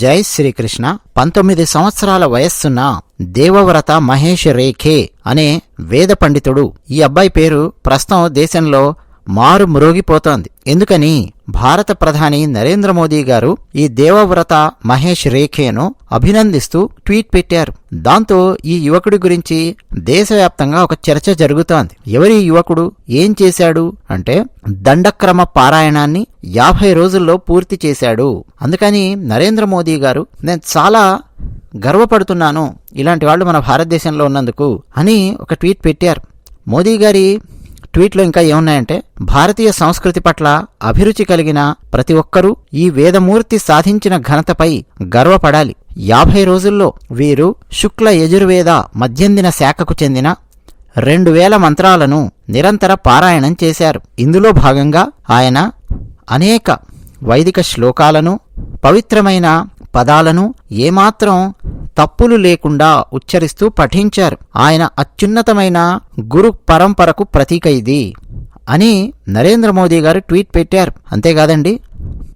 జై శ్రీకృష్ణ. పంతొమ్మిది సంవత్సరాల వయస్సున్న దేవవ్రత మహేష్ రేఖే అనే వేద పండితుడు. ఈ అబ్బాయి పేరు ప్రస్తుతం దేశంలో మారు మురోగిపోతోంది ఎందుకని? భారత ప్రధాని నరేంద్ర మోదీ గారు ఈ దేవవ్రత మహేష్ రేఖేను అభినందిస్తూ ట్వీట్ పెట్టారు. దాంతో ఈ యువకుడి గురించి దేశవ్యాప్తంగా ఒక చర్చ జరుగుతోంది. ఎవరి యువకుడు? ఏం చేశాడు? అంటే దండక్రమ పారాయణాన్ని యాభై రోజుల్లో పూర్తి చేశాడు. అందుకని నరేంద్ర మోదీ గారు నేను చాలా గర్వపడుతున్నాను ఇలాంటి వాళ్ళు మన భారతదేశంలో ఉన్నందుకు అని ఒక ట్వీట్ పెట్టారు. మోదీ గారి ట్వీట్లో ఇంకా ఏమున్నాయంటే భారతీయ సంస్కృతి పట్ల అభిరుచి కలిగిన ప్రతి ఒక్కరూ ఈ వేదమూర్తి సాధించిన ఘనతపై గర్వపడాలి. యాభై రోజుల్లో వీరు శుక్ల యజుర్వేద మధ్యందిన శాఖకు చెందిన రెండు వేల మంత్రాలను నిరంతర పారాయణం చేశారు. ఇందులో భాగంగా ఆయన అనేక వైదిక శ్లోకాలను పవిత్రమైన పదాలను ఏమాత్రం తప్పులు లేకుండా ఉచ్చరిస్తూ పఠించారు. ఆయన అత్యున్నతమైన గురు పరంపరకు ప్రతీక ఇది అని నరేంద్ర మోదీ గారు ట్వీట్ పెట్టారు. అంతేకాదండి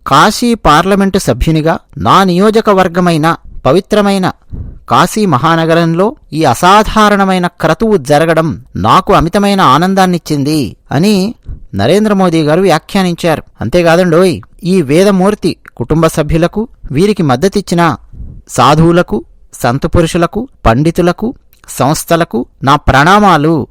కాశీ పార్లమెంటు సభ్యునిగా నా నియోజకవర్గమైన పవిత్రమైన కాశీ మహానగరంలో ఈ అసాధారణమైన క్రతువు జరగడం నాకు అమితమైన ఆనందాన్నిచ్చింది అని నరేంద్ర మోదీ గారు వ్యాఖ్యానించారు. అంతేకాదండోయ్ ఈ వేదమూర్తి కుటుంబ సభ్యులకు వీరికి మద్దతిచ్చిన సాధువులకు సంతపురుషులకు పండితులకు సంస్థలకు నా ప్రణామాలు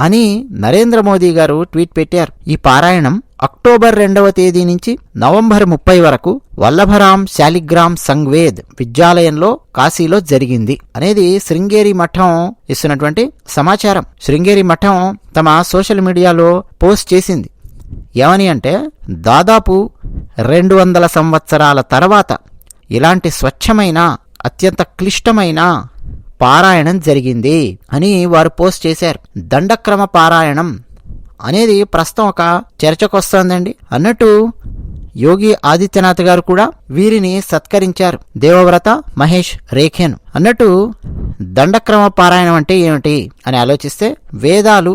అని నరేంద్ర మోదీ గారు ట్వీట్ పెట్టారు. ఈ పారాయణం అక్టోబర్ రెండవ తేదీ నుంచి నవంబర్ ముప్పై వరకు వల్లభరాం శాలిగ్రామ్ సంగ్వేద్ విద్యాలయంలో కాశీలో జరిగింది. అనేది శృంగేరి మఠం ఇస్తున్నటువంటి సమాచారం. శృంగేరి మఠం తమ సోషల్ మీడియాలో పోస్ట్ చేసింది. ఏమని అంటే దాదాపు రెండు వందల సంవత్సరాల తర్వాత ఇలాంటి స్వచ్ఛమైన అత్యంత క్లిష్టమైన పారాయణం జరిగింది అని వారు పోస్ట్ చేశారు. దండక్రమ పారాయణం అనేది ప్రస్తుతం ఒక చర్చకొస్తోందండి అన్నట్టు యోగి ఆదిత్యనాథ్ గారు కూడా వీరిని సత్కరించారు. దేవవ్రత మహేష్ రేఖేన్ అన్నట్టు దండక్రమ పారాయణం అంటే ఏమిటి అని ఆలోచిస్తే వేదాలు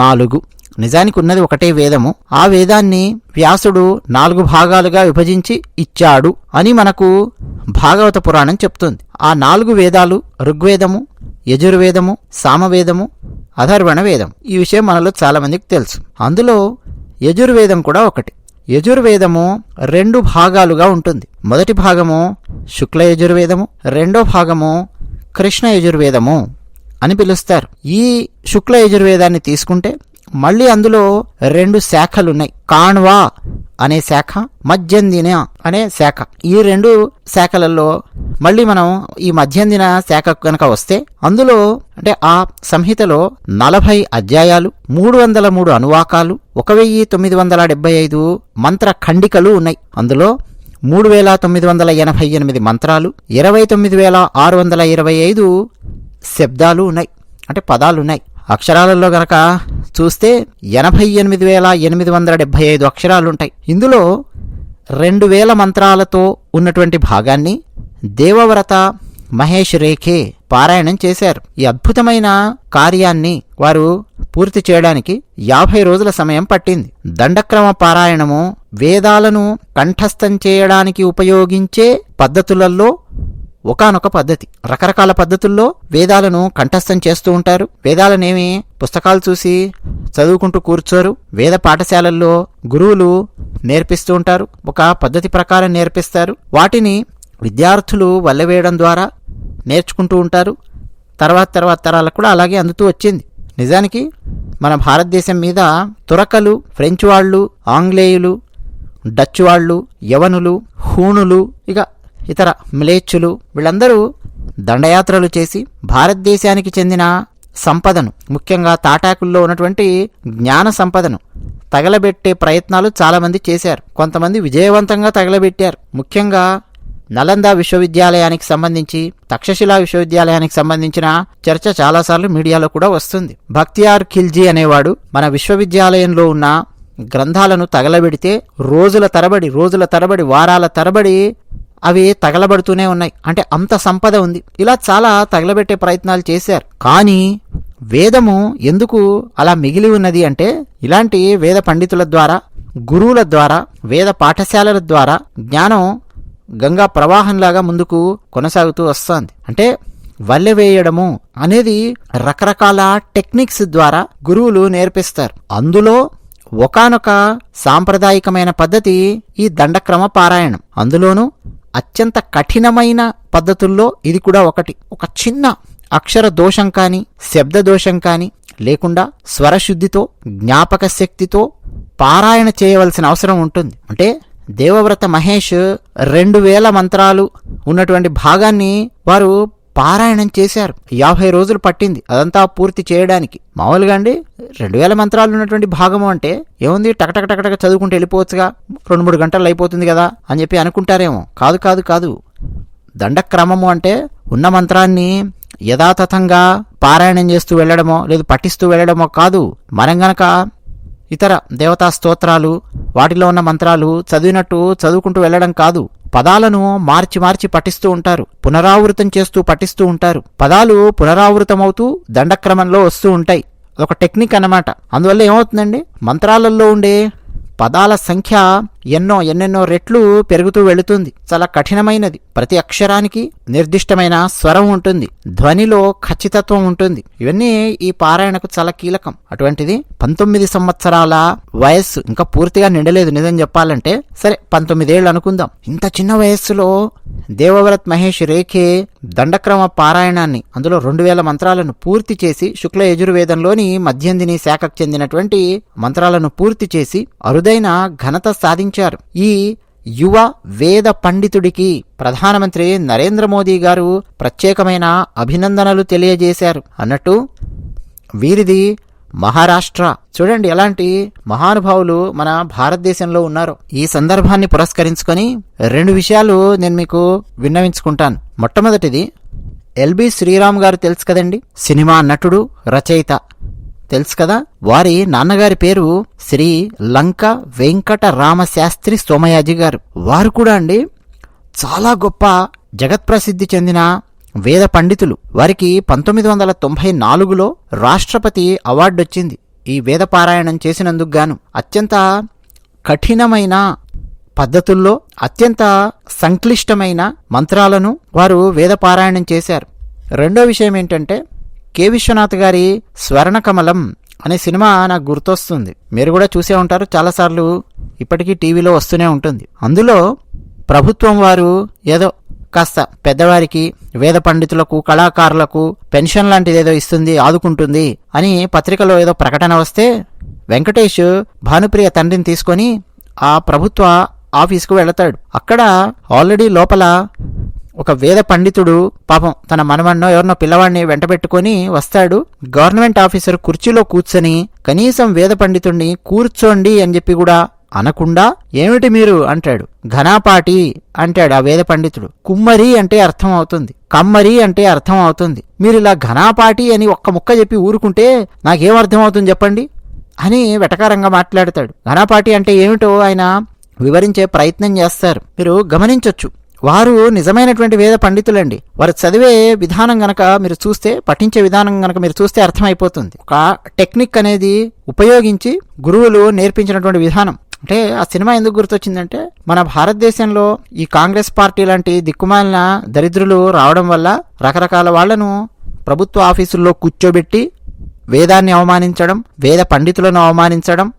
నాలుగు. నిజానికి ఉన్నది ఒకటే వేదము. ఆ వేదాన్ని వ్యాసుడు నాలుగు భాగాలుగా విభజించి ఇచ్చాడు అని మనకు భాగవత పురాణం చెప్తుంది. ఆ నాలుగు వేదాలు ఋగ్వేదము యజుర్వేదము సామవేదము అధర్వణ వేదం. ఈ విషయం మనలో చాలామందికి తెలుసు. అందులో యజుర్వేదం కూడా ఒకటి. యజుర్వేదము రెండు భాగాలుగా ఉంటుంది. మొదటి భాగము శుక్ల యజుర్వేదము రెండో భాగము కృష్ణ యజుర్వేదము అని పిలుస్తారు. ఈ శుక్ల యజుర్వేదాన్ని తీసుకుంటే మళ్ళీ అందులో రెండు శాఖలున్నాయి. కాణ్వా అనే శాఖ మధ్యందిన అనే శాఖ. ఈ రెండు శాఖలలో మళ్ళీ మనం ఈ మధ్యందిన శాఖ కనుక వస్తే అందులో అంటే ఆ సంహితలో నలభై అధ్యాయాలు మూడు వందల మూడు అనువాకాలు ఒక వెయ్యి తొమ్మిది వందల డెబ్బై ఐదు మంత్ర ఖండికలు ఉన్నాయి. అందులో మూడు వేల తొమ్మిది వందల ఎనభై ఎనిమిది మంత్రాలు ఇరవై తొమ్మిది వేల ఆరు వందల ఇరవై ఐదు శబ్దాలు ఉన్నాయి. అంటే పదాలు ఉన్నాయి అక్షరాలలో గనక చూస్తే ఎనభై ఎనిమిది వేల ఎనిమిది వందల డెబ్బై ఐదు అక్షరాలుంటాయి. ఇందులో రెండు వేల మంత్రాలతో ఉన్నటువంటి భాగాన్ని దేవవ్రత మహేష్ రేఖే పారాయణం చేశారు. ఈ అద్భుతమైన కార్యాన్ని వారు పూర్తి చేయడానికి యాభై రోజుల సమయం పట్టింది. దండక్రమ పారాయణము వేదాలను కంఠస్థం చేయడానికి ఉపయోగించే పద్ధతులలో ఒకానొక పద్ధతి. రకరకాల పద్ధతుల్లో వేదాలను కంఠస్థం చేస్తూ ఉంటారు. వేదాలనేమి పుస్తకాలు చూసి చదువుకుంటూ కూర్చోరు. వేద పాఠశాలల్లో గురువులు నేర్పిస్తూ ఉంటారు. ఒక పద్ధతి ప్రకారం నేర్పిస్తారు. వాటిని విద్యార్థులు వల్లవేయడం ద్వారా నేర్చుకుంటూ ఉంటారు. తర్వాత తర్వాత తరాలకు కూడా అలాగే అందుతూ వచ్చింది. నిజానికి మన భారతదేశం మీద తురకలు ఫ్రెంచ్ వాళ్ళు ఆంగ్లేయులు డచ్ వాళ్ళు యవనులు హూణులు ఇక ఇతర మ్లేచ్చులు వీళ్ళందరూ దండయాత్రలు చేసి భారతదేశానికి చెందిన సంపదను ముఖ్యంగా తాటాకుల్లో ఉన్నటువంటి జ్ఞాన సంపదను తగలబెట్టే ప్రయత్నాలు చాలామంది చేశారు. కొంతమంది విజయవంతంగా తగలబెట్టారు. ముఖ్యంగా నలంద విశ్వవిద్యాలయానికి సంబంధించి తక్షశిలా విశ్వవిద్యాలయానికి సంబంధించిన చర్చ చాలాసార్లు మీడియాలో కూడా వస్తుంది. భక్తియార్ ఖిల్జీ అనేవాడు మన విశ్వవిద్యాలయంలో ఉన్న గ్రంథాలను తగలబెడితే రోజుల తరబడి రోజుల తరబడి వారాల తరబడి అవి తగలబడుతూనే ఉన్నాయి. అంటే అంత సంపద ఉంది. ఇలా చాలా తగలబెట్టే ప్రయత్నాలు చేశారు. కానీ వేదము ఎందుకు అలా మిగిలి ఉన్నది అంటే ఇలాంటి వేద పండితుల ద్వారా గురువుల ద్వారా వేద పాఠశాలల ద్వారా జ్ఞానం గంగా ప్రవాహంలాగా ముందుకు కొనసాగుతూ వస్తోంది. అంటే వల్లె వేయడము అనేది రకరకాల టెక్నిక్స్ ద్వారా గురువులు నేర్పిస్తారు. అందులో ఒకానొక సాంప్రదాయికమైన పద్ధతి ఈ దండక్రమ పారాయణం. అందులోనూ అత్యంత కఠినమైన పద్ధతుల్లో ఇది కూడా ఒకటి. ఒక చిన్న అక్షర దోషం కానీ శబ్ద దోషం కానీ లేకుండా స్వరశుద్ధితో జ్ఞాపక శక్తితో పారాయణ చేయవలసిన అవసరం ఉంటుంది. అంటే దేవవ్రత మహేష్ రెండు వేల మంత్రాలు ఉన్నటువంటి భాగాన్ని వారు పారాయణం చేశారు. యాభై రోజులు పట్టింది అదంతా పూర్తి చేయడానికి. మామూలుగా అండి రెండు వేల మంత్రాలు ఉన్నటువంటి భాగము అంటే ఏముంది? టకటక టకటక చదువుకుంటూ వెళ్ళిపోవచ్చుగా. రెండు మూడు గంటలు అయిపోతుంది కదా అని చెప్పి అనుకుంటారేమో. కాదు కాదు కాదు. దండక్రమము అంటే ఉన్న మంత్రాన్ని యథాతథంగా పారాయణం చేస్తూ వెళ్ళడమో లేదు పఠిస్తూ వెళ్ళడమో కాదు. మనం గనక ఇతర దేవతా స్తోత్రాలు వాటిలో ఉన్న మంత్రాలు చదివినట్టు చదువుకుంటూ వెళ్ళడం కాదు. పదాలను మార్చి మార్చి పఠిస్తూ ఉంటారు పునరావృతం చేస్తూ పఠిస్తూ ఉంటారు. పదాలు పునరావృతమవుతూ దండక్రమంలో వస్తూ ఉంటాయి. అదొక టెక్నిక్ అన్నమాట. అందువల్ల ఏమవుతుందండి? మంత్రాలలో ఉండే పదాల సంఖ్య ఎన్నో ఎన్నెన్నో రెట్లు పెరుగుతూ వెళుతుంది. చాలా కఠినమైనది. ప్రతి అక్షరానికి నిర్దిష్టమైన స్వరం ఉంటుంది. ధ్వనిలో ఖచ్చితత్వం ఉంటుంది. ఇవన్నీ ఈ పారాయణకు చాలా కీలకం. అటువంటిది పంతొమ్మిది సంవత్సరాల వయస్సు ఇంకా పూర్తిగా నిండలేదు నిజం చెప్పాలంటే. సరే పంతొమ్మిదేళ్ళు అనుకుందాం. ఇంత చిన్న వయస్సులో దేవవ్రత్ మహేష్ రేఖే దండక్రమ పారాయణాన్ని అందులో రెండు వేల మంత్రాలను పూర్తి చేసి శుక్ల యజుర్వేదంలోని మధ్యందిని శాఖకు చెందినటువంటి మంత్రాలను పూర్తి చేసి అరుదైన ఘనత సాధించారు. ఈ యువ వేద పండితుడికి ప్రధానమంత్రి నరేంద్ర మోదీ గారు ప్రత్యేకమైన అభినందనలు తెలియజేశారు. అన్నట్టు వీరిది మహారాష్ట్ర. చూడండి ఎలాంటి మహానుభావులు మన భారతదేశంలో ఉన్నారు. ఈ సందర్భాన్ని పురస్కరించుకొని రెండు విషయాలు నేను మీకు విన్నవించుకుంటాను. మొట్టమొదటిది ఎల్బి శ్రీరామ్ గారు తెలుసు కదండి? సినిమా నటుడు రచయిత. తెలుసు కదా? వారి నాన్నగారి పేరు శ్రీ లంక వెంకట రామశాస్త్రి సోమయాజి గారు. వారు కూడా అండి చాలా గొప్ప జగత్ప్రసిద్ధి చెందిన వేద పండితులు. వారికి పంతొమ్మిది వందల తొంభై నాలుగులో రాష్ట్రపతి అవార్డు వచ్చింది. ఈ వేద పారాయణం చేసినందుకు గాను. అత్యంత కఠినమైన పద్ధతుల్లో అత్యంత సంక్లిష్టమైన మంత్రాలను వారు వేద పారాయణం చేశారు. రెండో విషయం ఏంటంటే కె. విశ్వనాథ్ గారి స్వర్ణకమలం అనే సినిమా నాకు గుర్తొస్తుంది. మీరు కూడా చూసే ఉంటారు. చాలాసార్లు ఇప్పటికీ టీవీలో వస్తూనే ఉంటుంది. అందులో ప్రభుత్వం వారు ఏదో కాస్త పెద్దవారికి వేద పండితులకు కళాకారులకు పెన్షన్ లాంటిది ఏదో ఇస్తుంది ఆదుకుంటుంది అని పత్రికలో ఏదో ప్రకటన వస్తే వెంకటేష్ భానుప్రియ తండ్రిని తీసుకొని ఆ ప్రభుత్వ ఆఫీస్కు వెళతాడు. అక్కడ ఆల్రెడీ లోపల ఒక వేద పండితుడు పాపం తన మనమన్నో ఎవరినో పిల్లవాడిని వెంటబెట్టుకొని వస్తాడు. గవర్నమెంట్ ఆఫీసర్ కుర్చీలో కూర్చొని కనీసం వేద పండితుడిని కూర్చోండి అని చెప్పి కూడా అనకుండా ఏమిటి మీరు? అంటాడు. ఘనాపాటి అంటాడు ఆ వేద పండితుడు. కుమ్మరి అంటే అర్థం అవుతుంది. కమ్మరి అంటే అర్థం అవుతుంది. మీరు ఇలా ఘనాపాటి అని ఒక్క ముక్క చెప్పి ఊరుకుంటే నాకేం అర్థం అవుతుంది చెప్పండి? అని వెటకారంగా మాట్లాడతాడు. ఘనాపాటి అంటే ఏమిటో ఆయన వివరించే ప్రయత్నం చేస్తారు. మీరు గమనించొచ్చు. వారు నిజమైనటువంటి వేద పండితులండి. వారు చదివే విధానం గనక మీరు చూస్తే పఠించే విధానం గనక మీరు చూస్తే అర్థమైపోతుంది. ఒక టెక్నిక్ అనేది ఉపయోగించి గురువులు నేర్పించినటువంటి విధానం. అంటే ఆ సినిమా ఎందుకు గుర్తొచ్చిందంటే మన భారతదేశంలో ఈ కాంగ్రెస్ పార్టీ లాంటి దిక్కుమాలిన దరిద్రులు రావడం వల్ల రకరకాల వాళ్ళను ప్రభుత్వ ఆఫీసుల్లో కూర్చోబెట్టి వేదాన్ని అవమానించడం వేద పండితులను అవమానించడం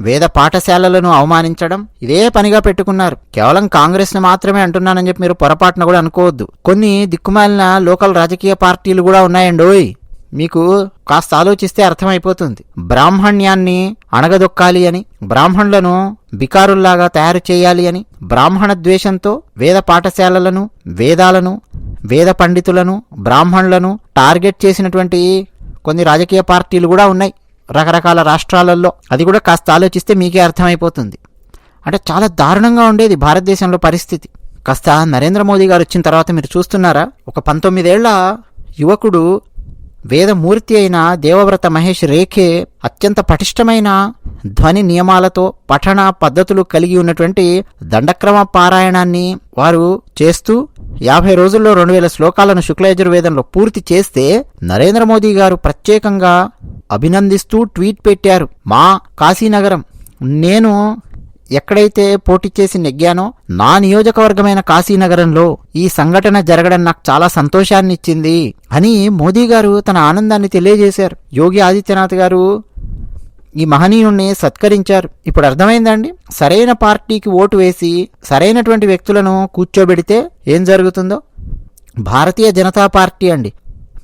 వేద పాఠశాలలను అవమానించడం ఇదే పనిగా పెట్టుకున్నారు. కేవలం కాంగ్రెస్ని మాత్రమే అంటున్నానని చెప్పి మీరు పొరపాటున కూడా అనుకోవద్దు. కొన్ని దిక్కుమాలిన లోకల్ రాజకీయ పార్టీలు కూడా ఉన్నాయండి ఓయ్ మీకు కాస్త ఆలోచిస్తే అర్థమైపోతుంది. బ్రాహ్మణ్యాన్ని అణగదొక్కాలి అని బ్రాహ్మణులను బికారుల్లాగా తయారు చేయాలి అని బ్రాహ్మణ ద్వేషంతో వేద పాఠశాలలను వేదాలను వేద పండితులను బ్రాహ్మణులను టార్గెట్ చేసినటువంటి కొన్ని రాజకీయ పార్టీలు కూడా ఉన్నాయి. రకరకాల రాష్ట్రాలలో. అది కూడా కాస్త ఆలోచిస్తే మీకే అర్థమైపోతుంది. అంటే చాలా దారుణంగా ఉండేది భారతదేశంలో పరిస్థితి. కాస్త నరేంద్ర మోదీ గారు వచ్చిన తర్వాత మీరు చూస్తున్నారా? ఒక పంతొమ్మిదేళ్ళ యువకుడు వేదమూర్తి అయిన దేవవ్రత మహేష్ రేఖే అత్యంత పటిష్టమైన ధ్వని నియమాలతో పఠన పద్ధతులు కలిగి ఉన్నటువంటి దండక్రమ పారాయణాన్ని వారు చేస్తూ యాభై రోజుల్లో రెండు వేల శ్లోకాలను శుక్లయజుర్వేదంలో పూర్తి చేస్తే నరేంద్ర మోదీ గారు ప్రత్యేకంగా అభినందిస్తూ ట్వీట్ పెట్టారు. మా కాశీనగరం. నేను ఎక్కడైతే పోటీ చేసి నెగ్గానో నా నియోజకవర్గమైన కాశీనగరంలో ఈ సంఘటన జరగడం నాకు చాలా సంతోషాన్ని ఇచ్చింది అని మోదీ గారు తన ఆనందాన్ని తెలియజేశారు. యోగి ఆదిత్యనాథ్ గారు ఈ మహనీయుణ్ణి సత్కరించారు. ఇప్పుడు అర్థమైందండి? సరైన పార్టీకి ఓటు వేసి సరైనటువంటి వ్యక్తులను కూర్చోబెడితే ఏం జరుగుతుందో? భారతీయ జనతా పార్టీ అండి.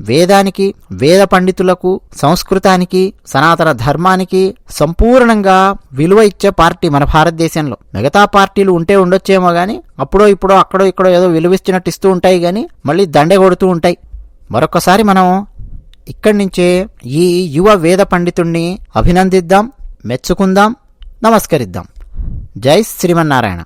వేదానికి వేద పండితులకు సంస్కృతానికి సనాతన ధర్మానికి సంపూర్ణంగా విలువ ఇచ్చే పార్టీ మన భారతదేశంలో. మిగతా పార్టీలు ఉంటే ఉండొచ్చేమో కానీ అప్పుడో ఇప్పుడో అక్కడో ఇక్కడో ఏదో విలువిస్తున్నట్టు ఇస్తూ ఉంటాయి కానీ మళ్ళీ దండె కొడుతూ ఉంటాయి. మరొకసారి మనం ఇక్కడి నుంచే ఈ యువ వేద పండితుణ్ణి అభినందిద్దాం మెచ్చుకుందాం నమస్కరిద్దాం. జై శ్రీమన్నారాయణ.